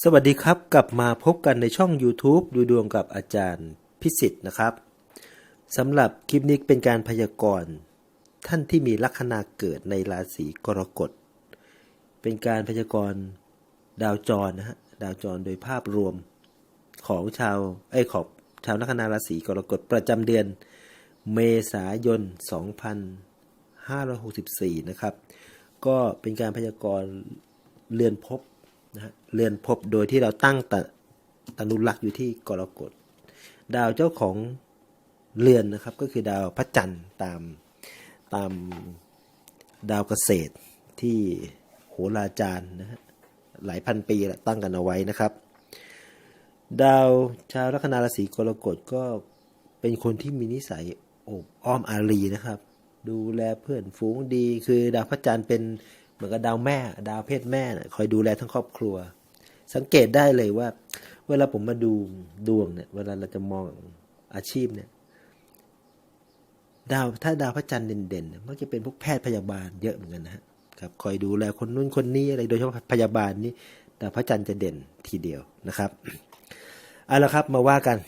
สวัสดีครับ กลับมาพบกันในช่อง YouTube ดูดวงกับอาจารย์พิสิทธ์นะครับสำหรับคลิปนี้เป็นการพยากรณ์ท่านที่มีลัคนาเกิดในราศีกรกฎ เป็นการพยากรณ์ดาวจรนะฮะดาวจรโดยภาพรวมของชาวไอ้ของชาวลัคนาราศีกรกฎประจำเดือนเมษายน 2564 นะครับ ก็เป็นการพยากรณ์เรือนภพ นะเรือนภพโดยที่เราตั้งตตนุรักษ์อยู่ที่กรกฎดาวเจ้าของเรือนนะครับก็คือดาวพระจันทร์ตามตามดาวเกษตรที่โหราจารย์นะฮะหลายพันปีล้วตั้งกันเอาไว้นะครับ ดาวชาวลัคนาราศีกรกฎก็เป็นคนที่มีนิสัยอบอ้อมอารีนะครับ ดูแลเพื่อนฝูงดี คือดาวพระจันทร์เป็น มือนกับดาวแม่ ดาวเพศแม่นะคอยดูแลทั้งครอบครัว สังเกตได้เลยว่า เวลาผมมาดูดวงเนี่ย เวลาเราจะมองอาชีพเนี่ย ดาวถ้าดาวพระจันทร์เด่นๆมักจะเป็นพวกแพทย์พยาบาลเยอะเหมือนกันนะครับคอยดูแลคนนู้นคนนี้อะไรโดยเฉพาะพยาบาลนี่ดาวพระจันทร์จะเด่นทีเดียวนะครับเอาละครับมาว่ากัน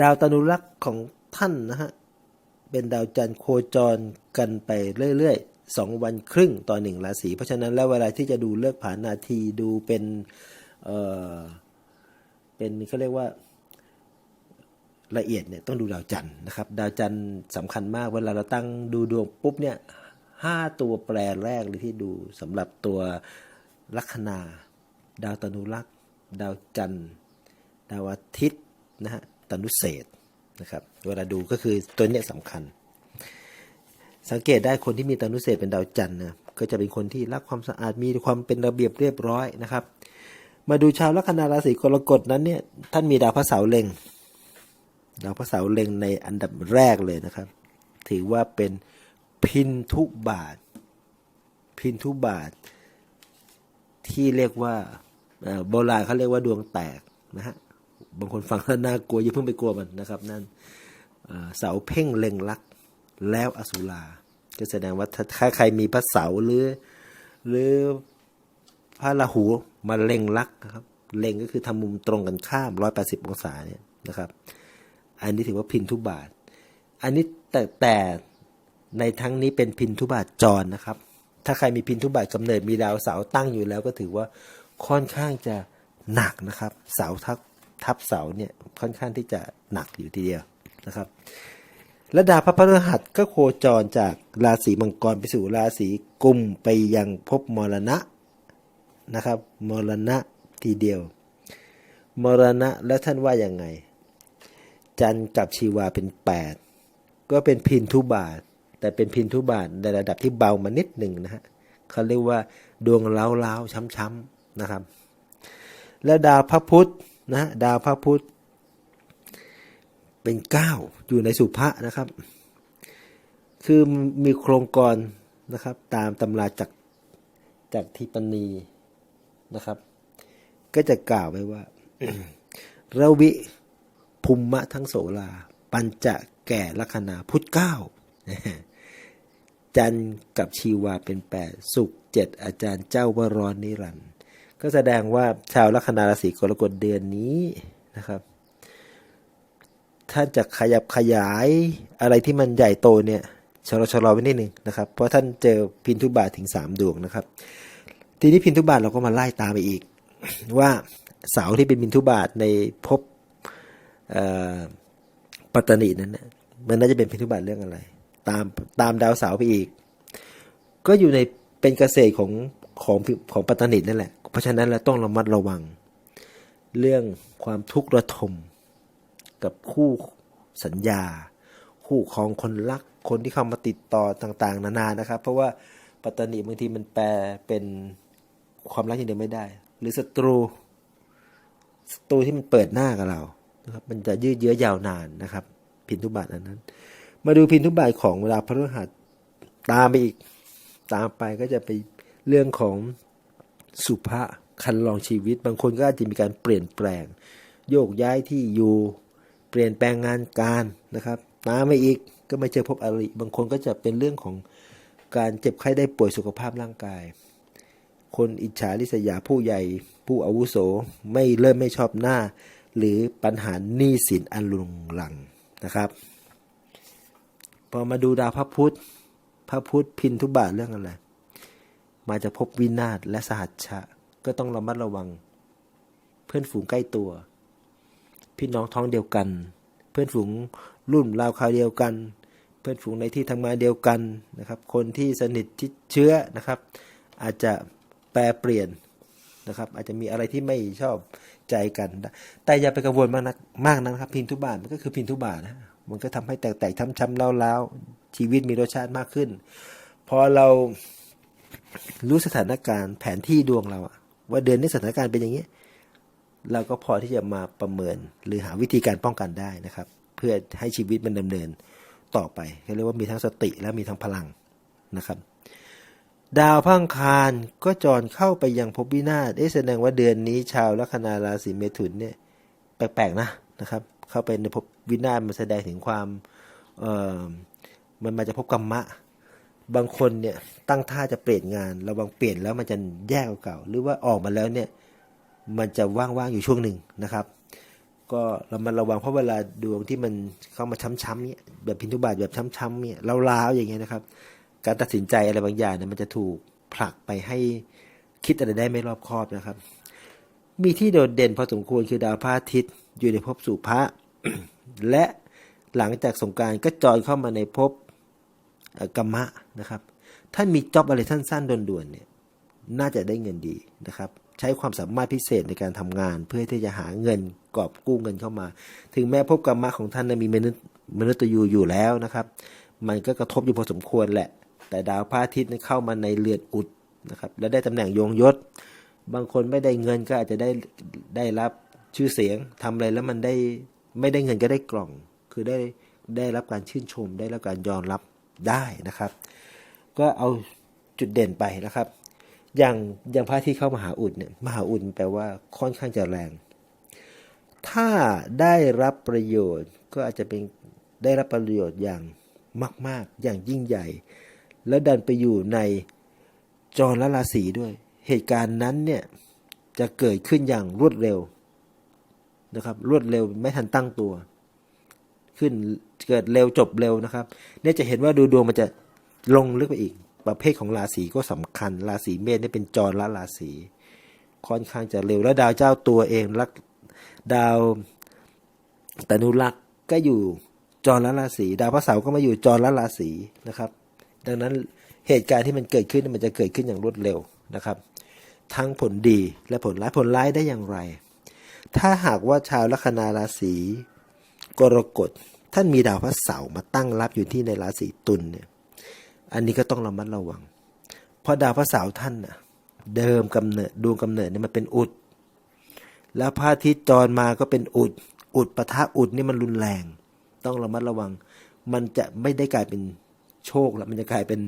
ดาวตนุรักษ์ของท่านนะฮะเป็นดาวจันทร์โคจรกันไปเรื่อยๆ สองวันครึ่งต่อหนึ่งราศีเพราะฉะนั้นแล้วเวลาที่จะดูเลิกผานาทีดูเป็นเอ่อเป็นเขาเรียกว่าละเอียดเนี่ยต้องดูดาวจันทร์นะครับดาวจันทร์สำคัญมากเวลาเราตั้งดูดวงปุ๊บเนี่ยห้าตัวแปรแรกเลยที่ดูสำหรับตัวลัคนา ดาวตนุรักษ์ดาวจันทร์ดาวอาทิตย์นะฮะตนุเศษนะครับเวลาดูก็คือตัวเนี้ยสำคัญ สังเกตได้คนที่มีตานุเศษเป็นดาวจันทร์นะก็จะเป็นคนที่รักความสะอาดมีความเป็นระเบียบเรียบร้อยนะครับ มาดูชาวลัคนาราศีกรกฎนั้นเนี่ยท่านมีดาวพระเสาร์เล็งดาวพระเสาร์เล็งในอันดับแรกเลยนะครับ ถือว่าเป็นพินทุบาท พินทุบาท ที่เรียกว่าโบราณเขาเรียกว่าดวงแตกนะฮะบางคนฟังแล้วน่ากลัวอย่าเพิ่งไปกลัวมันนะครับ นั่นเอ่อเสาเพ่งเล็งลักแล้วอสุรา ก็แสดงว่าถ้าใครมีพระเสาหรือ หรือพระราหูมาเล็งลักนะครับ เล็งก็คือทำมุมตรงกันข้ามร้อยแปดสิบองศาเนี่ยนะครับ อันนี้ถือว่าพินทุบาท อันนี้แต่แต่ในทั้งนี้เป็นพินทุบาทจรนะครับ ถ้าใครมีพินทุบาทกำเนิดมีดาวเสาตั้งอยู่แล้ว ก็ถือว่าค่อนข้างจะหนักนะครับ เสาทับทับเสาเนี่ยค่อนข้างที่จะหนักอยู่ทีเดียวนะครับ และดาวพระพฤหัสก็โคจรจากราศีมังกรไปสู่ราศีกุมไปยังภพมรณะนะครับมรณะทีเดียว มรณะแล้วท่านว่ายังไง จันทร์กับชีวาเป็นแปดก็เป็นพินทุบาท แต่เป็นพินทุบาทในระดับที่เบามานิดหนึ่งนะฮะเขาเรียกว่าดวงเล้าเล้าช้ำๆนะครับ แล้วดาวพระพุธนะฮะดาวพระพุธ เป็นเก้าอยู่ในสุภะนะครับ คือมีโครงกรนะครับ ตามตำราจากจากทิปณีนะครับ ก็จะกล่าวไว้ว่าระวิภูมะทั้งโสลา ปัญจะแก่ลัคนาพุทธเก้าจันกับชีวาเป็นแปดสุขเจ็ดอาจารย์เจ้าวรอนนิรันด์ก็แสดงว่าชาวลัคนาราศีกรกฎเดือนนี้นะครับ ท่านจะขยับขยายอะไรที่มันใหญ่โตเนี่ยชะลอชะลอไว้นิดหนึ่งนะครับ เพราะท่านเจอพินทุบาทถึงสามดวงนะครับ ทีนี้พินทุบาทเราก็มาไล่ตามไปอีก ว่าเสาที่เป็นพินทุบาทในภพปัตตานีนั้นนะมันน่าจะเป็นพินทุบาทเรื่องอะไร ตามตามดาวเสาไปอีก ก็อยู่ในเป็นเกษตรของของของปัตตานีนั่นแหละ เพราะฉะนั้นเราต้องระมัดระวัง เรื่องความทุกข์ระทม กับคู่สัญญา คู่ครองคนรักคนที่เข้ามาติดต่อต่างๆ นานานะครับ เพราะว่าปัตตานีบางทีมันแปลเป็นความรักอย่างเดียวไม่ได้ หรือศัตรูศัตรูที่มันเปิดหน้ากับเรานะครับ มันจะยืดเยื้อยาวนานนะครับ พินทุบาทอันนั้น มาดูพินทุบาทของเวลาพระฤหัสตามไปอีกตามไปก็จะไปเรื่องของสุภะคันลองชีวิต บางคนก็อาจจะมีการเปลี่ยนแปลง โยกย้ายที่อยู่ ปลี่ยนแปลงงานการนะครับตามไปอีกก็ไม่เจอพบอริบางคนก็จะเป็นเรื่องของการเจ็บไข้ได้ป่วยสุขภาพร่างกาย คนอิจฉาริษยาผู้ใหญ่ผู้อาวุโสไม่เริ่มไม่ชอบหน้า หรือปัญหาหนี้สินอันรุงรังนะครับ พอมาดูดาวพระพุธพระพุธพินทุบาทเรื่องอะไร มาจะพบวินาศและสหัชชะ ก็ต้องระมัดระวัง เพื่อนฝูงใกล้ตัว พี่น้องท้องเดียวกัน เพื่อนฝูงรุ่นราวคราวเดียวกัน เพื่อนฝูงในที่ทำงานเดียวกันนะครับ คนที่สนิทชิดเชื้อนะครับ อาจจะแปรเปลี่ยนนะครับ อาจจะมีอะไรที่ไม่ชอบใจกัน แต่อย่าไปกังวลมากนักมากนะครับ พินทุบาทมันก็คือพินทุบาทนะมันก็ทำให้แตกๆช้ำๆเล้าๆชีวิตมีรสชาติมากขึ้น พอเรารู้สถานการณ์แผนที่ดวงเราว่าเดือนนี้สถานการณ์เป็นอย่างนี้ เราก็พอที่จะมาประเมินหรือหาวิธีการป้องกันได้นะครับ เพื่อให้ชีวิตมันดำเนินต่อไปเขาเรียกว่ามีทั้งสติและมีทั้งพลังนะครับดาวพังคารก็จรเข้าไปยังภพวินาศเอ๊ะแสดงว่าเดือนนี้ชาวลัคนาราศีเมถุนเนี่ยแปลกๆนะนะครับ เข้าไปในภพวินาศมันแสดงถึงความเอ่อมันมาจากภพกรรมะ บางคนเนี่ยตั้งท่าจะเปลี่ยนงาน ระวังเปลี่ยนแล้วมันจะแย่กว่าเก่า หรือว่าออกมาแล้วเนี่ย มันจะว่างๆอยู่ช่วงหนึ่งนะครับ ก็เรามาระวังเพราะเวลาดวงที่มันเข้ามาช้ำๆเนี่ยแบบพินทุบาทแบบช้ำๆเนี่ยล้าวๆอย่างเงี้ยนะครับ การตัดสินใจอะไรบางอย่างเนี่ยมันจะถูกผลักไปให้คิดอะไรได้ไม่รอบคอบนะครับ มีที่โดดเด่นพอสมควรคือดาวพระอาทิตย์อยู่ในภพสุภะและหลังจากสงการก็จอยเข้ามาในภพกรรมะนะครับ ท่านมีจ็อบอะไรสั้นๆด่วนๆเนี่ยน่าจะได้เงินดีนะครับ ใช้ความสามารถพิเศษในการทำงาน เพื่อที่จะหาเงินกอบกู้เงินเข้ามา ถึงแม้ภพกรรมะของท่านนะมีมนุษย์มนุษย์ยูอยู่แล้วนะครับ มันก็กระทบอยู่พอสมควรแหละ แต่ดาวพระอาทิตย์เข้ามาในเรือนอุดนะครับ และได้ตำแหน่งยงยศ บางคนไม่ได้เงินก็อาจจะได้ได้รับชื่อเสียงทำอะไรแล้วมันได้ไม่ได้เงินก็ได้กล่อง คือได้ได้รับการชื่นชม ได้รับการยอมรับได้นะครับ ก็เอาจุดเด่นไปนะครับ อย่างอย่างพระที่เข้ามหาอุดเนี่ยมหาอุดแปลว่าค่อนข้างจะแรง ถ้าได้รับประโยชน์ก็อาจจะเป็นได้รับประโยชน์อย่างมาก ๆ อย่างยิ่งใหญ่ แล้วดันไปอยู่ในจรละราศีด้วย เหตุการณ์นั้นเนี่ยจะเกิดขึ้นอย่างรวดเร็วนะครับรวดเร็วไม่ทันตั้งตัว ขึ้นเกิดเร็วจบเร็วนะครับ เนี่ยจะเห็นว่าดูดวงมันจะลงลึกไปอีก ประเภทของราศีก็สำคัญ ราศีเมษเนี่ยเป็นจรละราศีค่อนข้างจะเร็วแล้วดาวเจ้าตัวเองลักดาวตนุรักษ์ก็อยู่จรละราศีดาวพระเสาร์ก็มาอยู่จรละราศีนะครับ ดังนั้นเหตุการณ์ที่มันเกิดขึ้นมันจะเกิดขึ้นอย่างรวดเร็วนะครับ ทั้งผลดีและผลร้ายผลร้ายได้อย่างไร ถ้าหากว่าชาวลัคนาราศีกรกฎท่านมีดาวพระเสาร์มาตั้งรับอยู่ที่ในราศีตุลเนี่ย อันนี้ก็ต้องระมัดระวัง เพราะดาวพระเสาร์ท่านน่ะ เดิมกำเนิดดวงกำเนิดเนี่ยมันเป็นอุด แล้วพระอาทิตย์จรมาก็เป็นอุด อุดปะทะอุดนี่มันรุนแรง ต้องระมัดระวัง มันจะไม่ได้กลายเป็นโชคแล้วมันจะกลายเป็น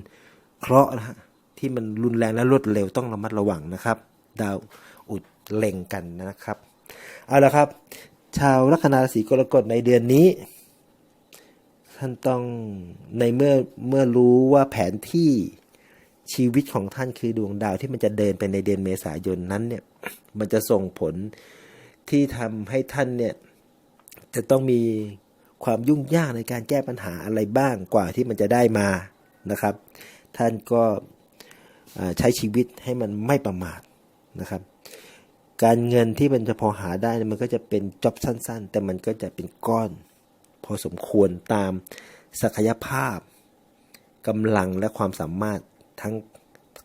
เคราะห์นะฮะที่มันรุนแรงและรวดเร็วต้องระมัดระวังนะครับ ดาวอุดเล็งกันนะครับ เอาละครับ ชาวลัคนาราศีกรกฎในเดือนนี้ ท่านต้องในเมื่อเมื่อรู้ว่าแผนที่ชีวิตของท่านคือดวงดาวที่มันจะเดินไปในเดือนเมษายนนั้นเนี่ย มันจะส่งผลที่ทำให้ท่านเนี่ย จะต้องมีความยุ่งยากในการแก้ปัญหาอะไรบ้างกว่าที่มันจะได้มานะครับ ท่านก็ใช้ชีวิตให้มันไม่ประมาทนะครับ การเงินที่มันจะพอหาได้มันก็จะเป็นจ็อบสั้น ๆ แต่มันก็จะเป็นก้อน พอสมควรตามศักยภาพกำลังและความสามารถทั้ง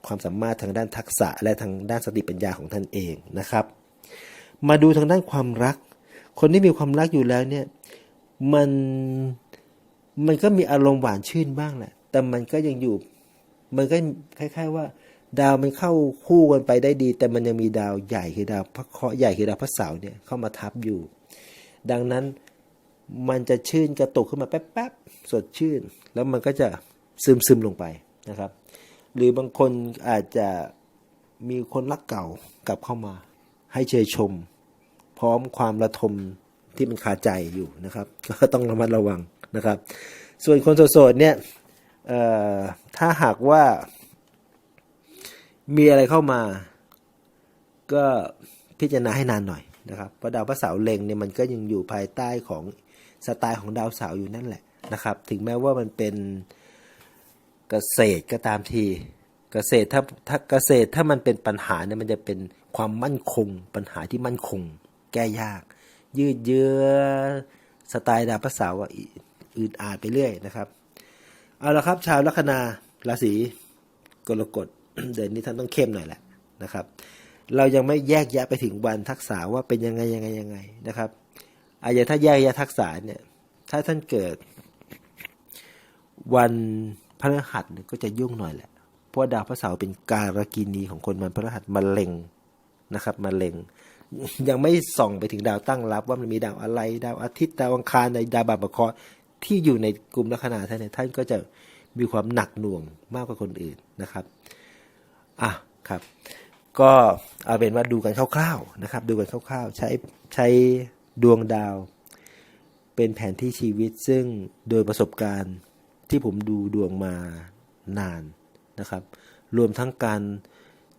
ความสามารถทางด้านทักษะและทางด้านสติปัญญาของท่านเองนะครับ มาดูทางด้านความรัก คนที่มีความรักอยู่แล้วเนี่ยมันมันก็มีอารมณ์หวานชื่นบ้างแหละ แต่มันก็ยังอยู่ มันก็คล้าย ๆ ว่า ดาวมันเข้าคู่กันไปได้ดี แต่มันยังมีดาวใหญ่คือดาวพระเคราะห์ใหญ่คือดาวพระเสาร์เนี่ยเข้ามาทับอยู่ ดังนั้น มันจะชื่นกระตุกขึ้นมาแป๊บๆสดชื่น แล้วมันก็จะซึมซึมๆลงไปนะครับ หรือบางคนอาจจะมีคนรักเก่ากลับเข้ามา ให้เชยชม พร้อมความระทมที่มันคาใจอยู่นะครับ ก็ต้องระมัดระวังนะครับ ส่วนคนโสดเนี่ยถ้าหากว่า มีอะไรเข้ามา ก็พิจารณาให้นานหน่อย นะครับเพราะดาวพระเสาร์เล็งเนี่ยมันก็ยังอยู่ภายใต้ของสไตล์ของดาวเสาร์อยู่นั่นแหละนะครับ ถึงแม้ว่ามันเป็นเกษตรก็ตามทีเกษตรถ้าถ้าเกษตรถ้ามันเป็นปัญหาเนี่ยมันจะเป็นความมั่นคง ปัญหาที่มั่นคง แก้ยาก ยืดเยื้อสไตล์ดาวพระเสาร์อะอืดอาดไปเรื่อยนะครับเอาละครับ ชาวลัคนาราศีกรกฎเดือนนี้ท่านต้องเข้มหน่อยแหละนะครับ เรายังไม่แยกแยะไปถึงวันทักษะว่าเป็นยังไงยังไงยังไงนะครับอาจจะถ้าแยกแยะทักษะเนี่ย ถ้าท่านเกิด วันพฤหัสก็จะยุ่งหน่อยแหละ เพราะดาวพระเสาร์เป็นการกินีของคนวันพฤหัสมาเล็งนะครับมาเล็ง ยังไม่ส่องไปถึงดาวตั้งรับ ว่ามันมีดาวอะไร ดาวอาทิตย์ดาวอังคารในดาวบาปเคราะห์ที่อยู่ในกลุ่มลัคนาท่านเนี่ยท่านก็จะมีความหนักหน่วงมากกว่าคนอื่นนะครับ อะครับ ก็เอาเป็นว่าดูกันคร่าวๆนะครับ ดูกันคร่าวๆ ใช้ใช้ดวงดาว เป็นแผนที่ชีวิตซึ่งโดยประสบการณ์ที่ผมดูดวงมานานนะครับ รวมทั้งการ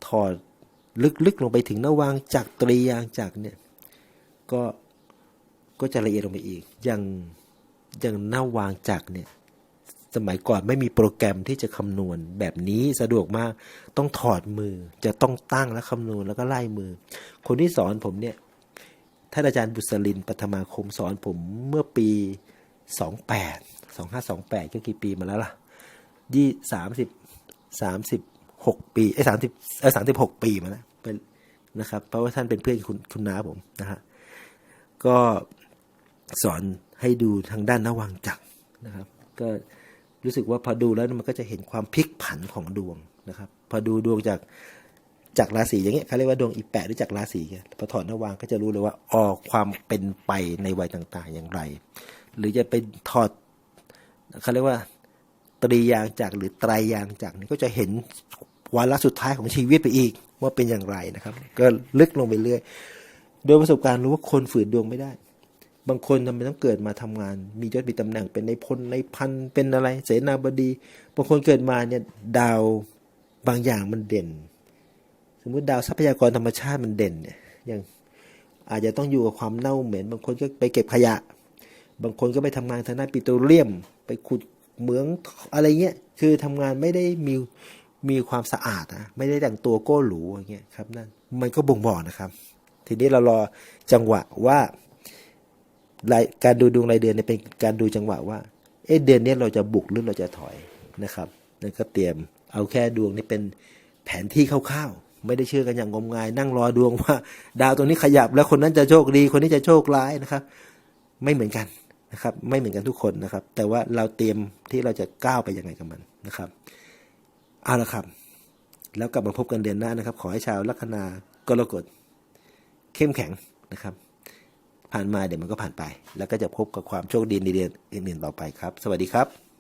ถอดลึกๆลงไปถึงนวางจักรตรียางจักเนี่ยก็ก็จะละเอียดลงไปอีก อย่างอย่างนวางจักเนี่ย สมัยก่อนไม่มีโปรแกรมที่จะคำนวณ แบบนี้สะดวกมาก ต้องถอดมือ จะต้องตั้งและคำนวณแล้วก็ไล่มือ คนที่สอนผมเนี่ย ท่านอาจารย์บุษลินปัทมาคมสอนผมเมื่อปี 28 2528 ก็กี่ปีมาแล้วล่ะยี่สามสิบสามสิบหกปีไอ้สามสิบเออสามสิบหกปีมาแล้วเป็นนะครับ เพราะว่าท่านเป็นเพื่อนคุณคุณน้าผมนะฮะก็สอนให้ดูทางด้านนวังจักรนะครับ ก็ รู้สึกว่าพอดูแล้วมันก็จะเห็นความพลิกผันของดวงนะครับ พอดูดวงจากจากราศีอย่างเงี้ยเขาเรียกว่าดวงอีแปดหรือจากราศีพอถอดนวางก็จะรู้เลยว่าออกความเป็นไปในวัยต่างๆ อย่างไร หรือจะไปถอดเขาเรียกว่าตรียางจากหรือไตรยางจากนี่ก็จะเห็นวาระสุดท้ายของชีวิตไปอีกว่าเป็นอย่างไรนะครับ ก็ลึกลงไปเรื่อยโดยประสบการณ์รู้ว่าคนฝืนดวงไม่ได้ บางคนทำไมต้องเกิดมาทำงาน มียศมีตำแหน่งเป็นในพลในพันเป็นอะไร เสนาบดี บางคนเกิดมาเนี่ยดาวบางอย่างมันเด่น สมมุติดาวทรัพยากรธรรมชาติมันเด่นเนี่ยอย่างอาจจะต้องอยู่กับความเน่าเหม็น บางคนก็ไปเก็บขยะ บางคนก็ไปทำงานทางด้านปิโตรเลียม ไปขุดเหมืองอะไรเงี้ย คือทำงานไม่ได้มีมีความสะอาดนะไม่ได้แต่งตัวโก้หรูอย่างเงี้ยครับนั่นมันก็บ่งบอกนะครับ ทีนี้เรารอจังหวะว่า การดูดวงรายเดือนเนี่ยเป็นการดูจังหวะว่า เอ๊ะเดือนนี้เราจะบุกหรือเราจะถอยนะครับนั่นก็เตรียมเอาแค่ดวงนี้เป็นแผนที่คร่าวๆไม่ได้เชื่อกันอย่างงมงาย นั่งรอดวงว่า ดาวตรงนี้ขยับแล้วคนนั้นจะโชคดี คนนี้จะโชคร้ายนะครับ ไม่เหมือนกันนะครับ ไม่เหมือนกันทุกคนนะครับ แต่ว่าเราเตรียมที่เราจะก้าวไปยังไงกับมันนะครับเอาละครับ แล้วกลับมาพบกันเดือนหน้านะครับ ขอให้ชาวลัคนากรกฎเข้มแข็งนะครับ ผ่านมาเดี๋ยวมันก็ผ่านไป แล้วก็จะพบกับความโชคดีในเดือนอื่นๆต่อไปครับ สวัสดีครับ